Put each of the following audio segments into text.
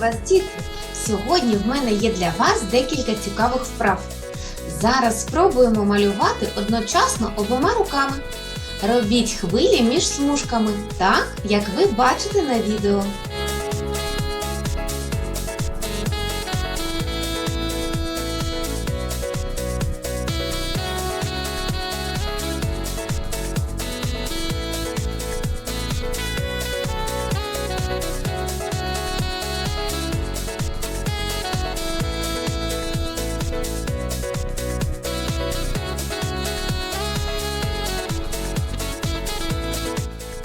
вас, діти! Сьогодні в мене є для вас декілька цікавих вправ. Зараз спробуємо малювати одночасно обома руками. Робіть хвилі між смужками, так як ви бачите на відео.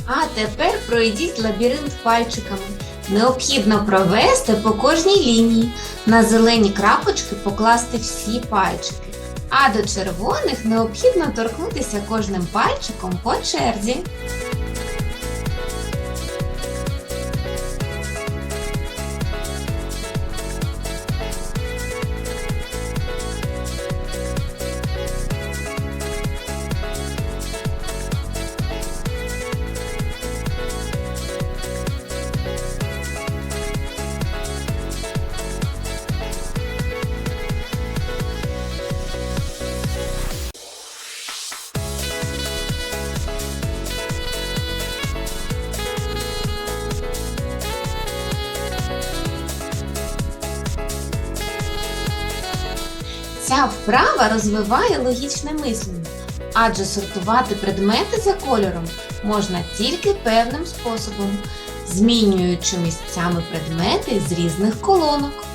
А тепер пройдіть лабіринт пальчиками. Необхідно провести по кожній лінії. На зелені крапочки покласти всі пальчики. А до червоних необхідно торкнутися кожним пальчиком по черзі. Ця вправа розвиває логічне мислення, адже сортувати предмети за кольором можна тільки певним способом, змінюючи місцями предмети з різних колонок.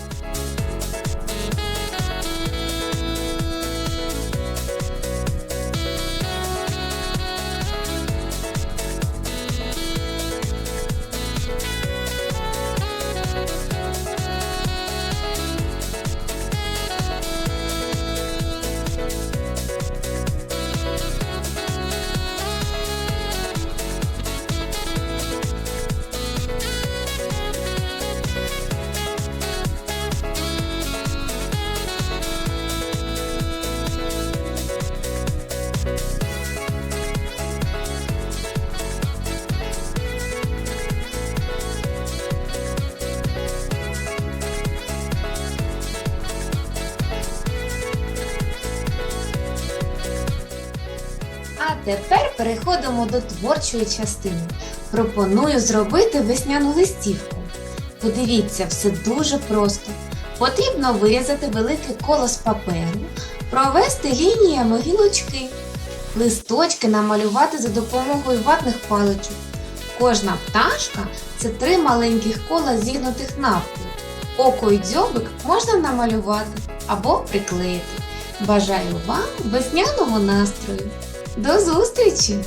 А тепер переходимо до творчої частини. Пропоную зробити весняну листівку. Подивіться, все дуже просто. Потрібно вирізати велике коло з паперу, провести лініями гілочки, листочки намалювати за допомогою ватних паличок. Кожна пташка це три маленьких кола зігнутих навпіл. Око й дзьобик можна намалювати або приклеїти. Бажаю вам весняного настрою! До зустрічі!